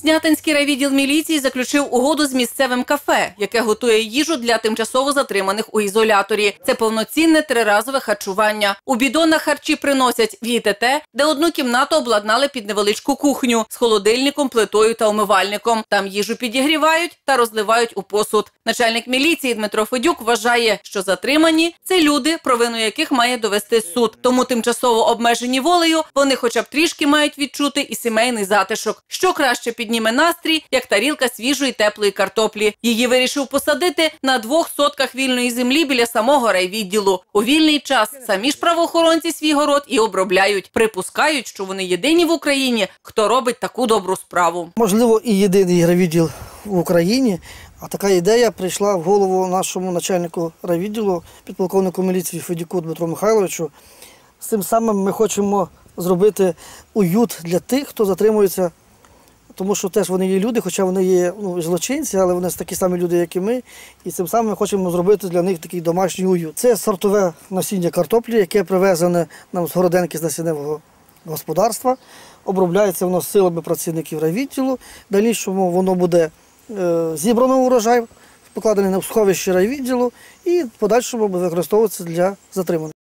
Снятинський райвідділ міліції заключив угоду з місцевим кафе, яке готує їжу для тимчасово затриманих у ізоляторі. Це повноцінне триразове харчування. У бідонах харчі приносять в ІТТ, де одну кімнату обладнали під невеличку кухню з холодильником, плитою та умивальником. Там їжу підігрівають та розливають у посуд. Начальник міліції Дмитро Федюк вважає, що затримані це люди, провину яких має довести суд. Тому тимчасово обмежені волею вони, хоча б трішки мають відчути і сімейний затишок. Що краще підніме настрій, як тарілка свіжої теплої картоплі. Її вирішив посадити на двох сотках вільної землі біля самого райвідділу. У вільний час самі ж правоохоронці свій город і обробляють. Припускають, що вони єдині в Україні, хто робить таку добру справу. Можливо, і єдиний райвідділ в Україні. А така ідея прийшла в голову нашому начальнику райвідділу, підполковнику міліції Федюку Дмитру Михайловичу. З цим самим ми хочемо зробити уют для тих, хто затримується, тому що теж вони є люди, хоча вони є ну, злочинці, але вони такі самі люди, як і ми. І цим самим ми хочемо зробити для них такий домашній уют. Це сортове насіння картоплі, яке привезене нам з Городенки з насінневого господарства. Обробляється воно силами працівників райвідділу. В дальнішому воно буде е, зібрано урожай, покладений на сховище райвідділу і в подальшому буде використовуватися для затриманих.